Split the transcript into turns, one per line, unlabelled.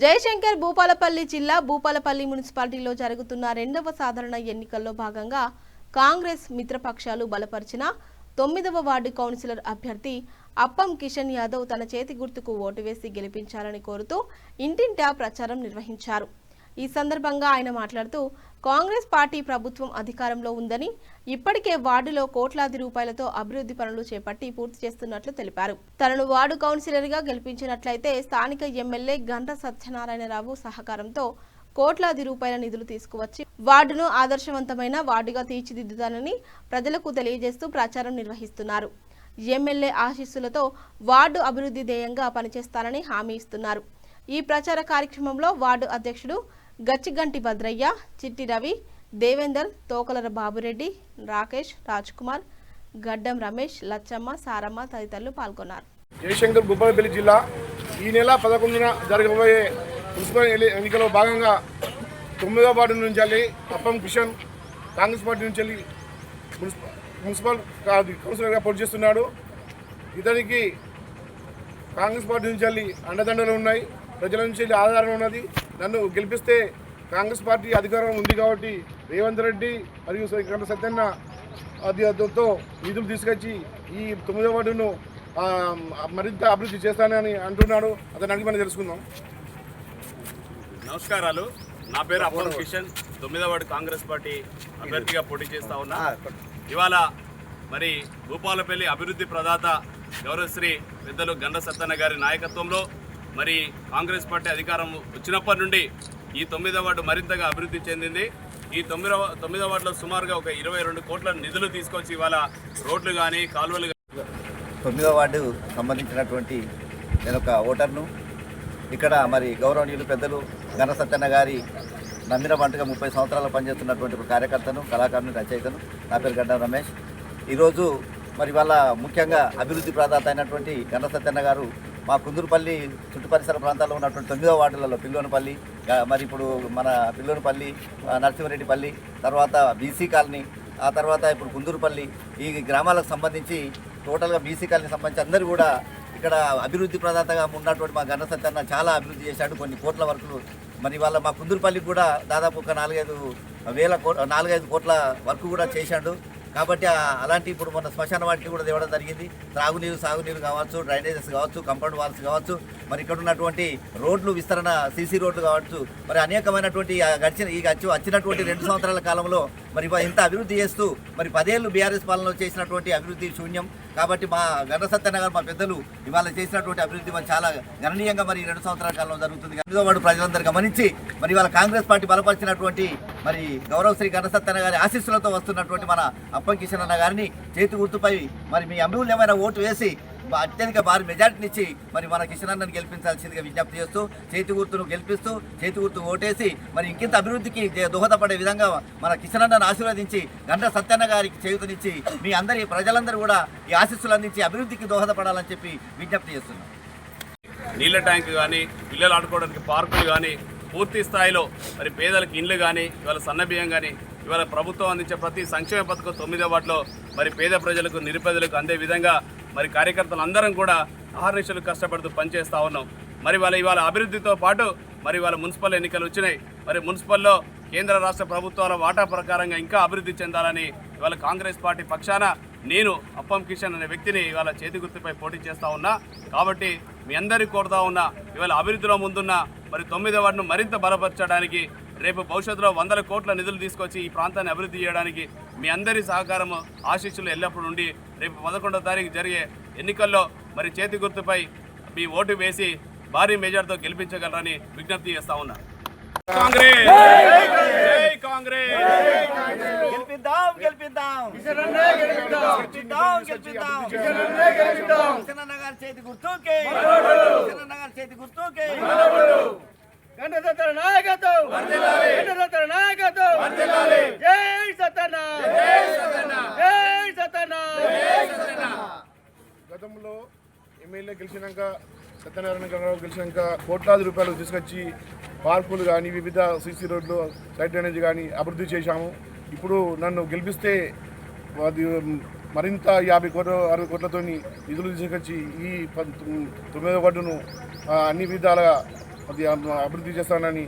జయశంకర్ భూపాలపల్లి జిల్లా భూపాలపల్లి మున్సిపాలిటీలో జరుగుతున్న రెండవ సాధారణ ఎన్నికల్లో భాగంగా కాంగ్రెస్ మిత్రపక్షాలు బలపరిచిన తొమ్మిదవ వార్డు కౌన్సిలర్ అభ్యర్థి అప్పం కిషన్ యాదవ్ తన చేతి గుర్తుకు ఓటు వేసి గెలిపించాలని కోరుతూ ఇంటింటా ప్రచారం నిర్వహించారు. ఈ సందర్భంగా ఆయన మాట్లాడుతూ కాంగ్రెస్ పార్టీ ప్రభుత్వం అధికారంలో ఉందని ఇప్పటికే వార్డులో కోట్లాది రూపాయలతో అభివృద్ధి పనులు చేపట్టి పూర్తి చేస్తున్నట్లు తెలిపారు. తనను వార్డు కౌన్సిలర్గా గెలిపించినట్లయితే స్థానిక ఎమ్మెల్యే గంట సత్యనారాయణరావు సహకారంతో కోట్లాది రూపాయల నిధులు తీసుకువచ్చి వార్డును ఆదర్శవంతమైన వార్డుగా తీర్చిదిద్దుతానని ప్రజలకు తెలియజేస్తూ ప్రచారం నిర్వహిస్తున్నారు. ఎమ్మెల్యే ఆశీస్సులతో వార్డు అభివృద్ధి ధ్యేయంగా పనిచేస్తానని హామీ ఇస్తున్నారు. ఈ ప్రచార కార్యక్రమంలో వార్డు అధ్యక్షుడు గచ్చిగంటి భద్రయ్య చిట్టి రవి దేవేందర్ తోకలర బాబురెడ్డి రాకేష్ కుమార్ గడ్డం రమేష్ లచ్చమ్మ సారమ్మ తదితరులు పాల్గొన్నారు.
జయశంకర్ గుబ్బలపల్లి జిల్లా ఈ నెల పదకొండున జరగబోయే మున్సిపల్ ఎన్ని- ఎన్నికల్లో భాగంగా తొమ్మిదో వార్డు నుంచి వెళ్ళి అప్పం కిషన్ కాంగ్రెస్ పార్టీ నుంచి వెళ్ళి మున్సిపల్ కౌన్సిలర్గా పోటీ చేస్తున్నాడు. ఇతనికి కాంగ్రెస్ పార్టీ నుంచి వెళ్ళి అండదండలు ఉన్నాయి. ప్రజల నుంచి వెళ్ళి ఆధారం ఉన్నది. నన్ను గెలిపిస్తే కాంగ్రెస్ పార్టీ అధికారం ఉంది కాబట్టి రేవంత్ రెడ్డి మరియు గంట సత్యన్న అధితో నిధులు తీసుకొచ్చి ఈ తొమ్మిదో వార్డును ఆ, మరింత అభివృద్ధి చేస్తానని అంటున్నాడు. అతను అడిగి మనం తెలుసుకుందాం.
నమస్కారాలు. నా పేరు అప్పల కిషన్. తొమ్మిదవ వార్డు కాంగ్రెస్ పార్టీ అభ్యర్థిగా పోటీ చేస్తా ఉన్నా. ఇవాళ మరి భూపాలపల్లి అభివృద్ధి ప్రదాత గౌరవశ్రీ పెద్దలు గండ సత్తన్న గారి నాయకత్వంలో మరి కాంగ్రెస్ పార్టీ అధికారం వచ్చినప్పటి నుండి ఈ తొమ్మిదవ వార్డు మరింతగా అభివృద్ధి చెందింది. ఈ తొమ్మిదవ తొమ్మిదవ వార్డులో సుమారుగా ఒక ఇరవై రెండు కోట్ల నిధులు తీసుకొచ్చి ఇవాళ రోడ్లు కానీ కాలువలు
తొమ్మిదో వార్డు సంబంధించినటువంటి నేను ఒక ఓటర్ను. ఇక్కడ మరి గౌరవనీయులు పెద్దలు ఘనసత్యన్న గారి నమ్మిన వంటగా ముప్పై సంవత్సరాలు పనిచేస్తున్నటువంటి ఒక కార్యకర్తను కళాకారుని రచయితను. నా పేరు గడ్డ రమేష్. ఈరోజు మరి వాళ్ళ ముఖ్యంగా అభివృద్ధి ప్రదాత అయినటువంటి గణ గారు మా కుందూరుపల్లి చుట్టు పరిసర ప్రాంతాల్లో ఉన్నటువంటి తొమ్మిదో వార్డులలో పిల్లోనిపల్లి మరి ఇప్పుడు మన పిల్లోనపల్లి ఆ, నరసింహారెడ్డిపల్లి తర్వాత బీసీ కాలనీ ఆ తర్వాత ఇప్పుడు కుందూరుపల్లి ఈ గ్రామాలకు సంబంధించి టోటల్గా బీసీ కాలనీ సంబంధించి అందరూ కూడా ఇక్కడ అభివృద్ధి ప్రదాతగా ఉన్నటువంటి మా ఘన సత్యన్న చాలా అభివృద్ధి చేశాడు కొన్ని కోట్ల వరకు. మరి వాళ్ళ మా కుందూరుపల్లికి కూడా దాదాపు ఒక నాలుగైదు వేల కో నాలుగైదు కోట్ల వరకు కూడా చేశాడు. కాబట్టి అలాంటి ఇప్పుడు మన శ్మశాన వాటికి కూడా తేవడం జరిగింది. త్రాగునీరు సాగునీరు కావచ్చు డ్రైనేజెస్ కావచ్చు కంపౌండ్ వాల్స్ కావచ్చు మరి ఇక్కడ ఉన్నటువంటి రోడ్లు విస్తరణ సీసీ రోడ్లు కావచ్చు. మరి అనేకమైనటువంటి గడిచిన ఈ వచ్చి వచ్చినటువంటి రెండు సంవత్సరాల కాలంలో మరి ఇంత అభివృద్ధి చేస్తూ మరి పదేళ్ళు బీఆర్ఎస్ పాలనలో చేసినటువంటి అభివృద్ధి శూన్యం. కాబట్టి మా గణసత్యనగర్ మా పెద్దలు ఇవాళ చేసినటువంటి అభివృద్ధి మరి చాలా గణనీయంగా మరి రెండు సంవత్సరాల కాలంలో జరుగుతుంది. ఎనిమిదో వాడు ప్రజలందరూ గమనించి మరి ఇవాళ కాంగ్రెస్ పార్టీ బలపరిచినటువంటి మరి గౌరవ శ్రీ గణ గారి ఆశీస్సులతో వస్తున్నటువంటి మన అప్పం కిషన్ అన్న గారిని చేతి గుర్తుపై మరి మీ అమూల్యమైన ఓటు వేసి అత్యధిక భారీ మెజార్టీనిచ్చి మరి మన కిషన్ అన్నని గెలిపించాల్సిందిగా విజ్ఞప్తి చేస్తూ చేతి గుర్తును గెలిపిస్తూ చేతి గుర్తు ఓటేసి మరి ఇంకింత అభివృద్ధికి దోహదపడే విధంగా మన కిషనన్నను ఆశీర్వదించి గంట సత్యన్న గారికి చేయుతనిచ్చి మీ అందరి ప్రజలందరూ కూడా ఈ ఆశీస్సులు అందించి అభివృద్ధికి దోహదపడాలని చెప్పి విజ్ఞప్తి చేస్తున్నాం.
నీళ్ళ ట్యాంక్ కానీ పిల్లలు ఆడుకోవడానికి పార్కులు కానీ పూర్తి స్థాయిలో మరి పేదలకు ఇండ్లు కానీ ఇవాళ సన్నబియ్యం కానీ ఇవాళ ప్రభుత్వం అందించే ప్రతి సంక్షేమ పథకం తొమ్మిదో వాటిలో మరి పేద ప్రజలకు నిరుపేదలకు అందే విధంగా మరి కార్యకర్తలు అందరం కూడా ఆహర్నిశలు కష్టపడుతూ పనిచేస్తూ ఉన్నాం. మరి వాళ్ళ ఇవాళ అభివృద్ధితో పాటు మరి వాళ్ళ మున్సిపల్ ఎన్నికలు వచ్చినాయి. మరి మున్సిపల్లో కేంద్ర రాష్ట్ర ప్రభుత్వాల వాటా ప్రకారంగా ఇంకా అభివృద్ధి చెందాలని ఇవాళ కాంగ్రెస్ పార్టీ పక్షాన నేను అప్పం కిషన్ అనే వ్యక్తిని ఇవాళ చేతి గుర్తుపై పోటీ చేస్తా ఉన్నా. కాబట్టి మీ అందరికీ కోరుతా ఉన్నా ఇవాళ అభివృద్ధిలో ముందున్న మరి తొమ్మిదో వార్డును మరింత బలపరచడానికి రేపు భవిష్యత్తులో వందల కోట్ల నిధులు తీసుకొచ్చి ఈ ప్రాంతాన్ని అభివృద్ధి చేయడానికి మీ అందరి సహకారం ఆశీస్సులు ఎల్లప్పుడూ ఉండి రేపు పదకొండో తారీఖు జరిగే ఎన్నికల్లో మరి చేతి గుర్తుపై మీ ఓటు వేసి భారీ మెజార్టీతో గెలిపించగలరని విజ్ఞప్తి చేస్తా ఉన్నా. కాంగ్రెస్! జై కాంగ్రెస్!
గెలిపిద్దాం గెలిపిద్దాం! గెలిపిద్దాం! గెలిపిద్దాం కిషన్ అన్న గారి చేతి గుర్తుకే! గారి చేతి గుర్తుకే!
గణతంత్ర నాయకత్వం! గణతంత్ర నాయకత్వం! జై సతన జై సతన
గతంలో ఎమ్మెల్యే గెలిచినాక సత్యనారాయణ గారు గెలిచినాక కోట్లాది రూపాయలు తీసుకొచ్చి పార్కులు కానీ వివిధ సీసీ రోడ్లు సైడ్ డ్రైనేజ్ కానీ అభివృద్ధి చేశాము. ఇప్పుడు నన్ను గెలిపిస్తే అది మరింత యాభై కోట్ల అరవై కోట్లతో నిధులు తీసుకొచ్చి ఈ తొమ్మిదో తొమ్మిదవ వార్డును అన్ని విధాలుగా అది అభివృద్ధి చేస్తానని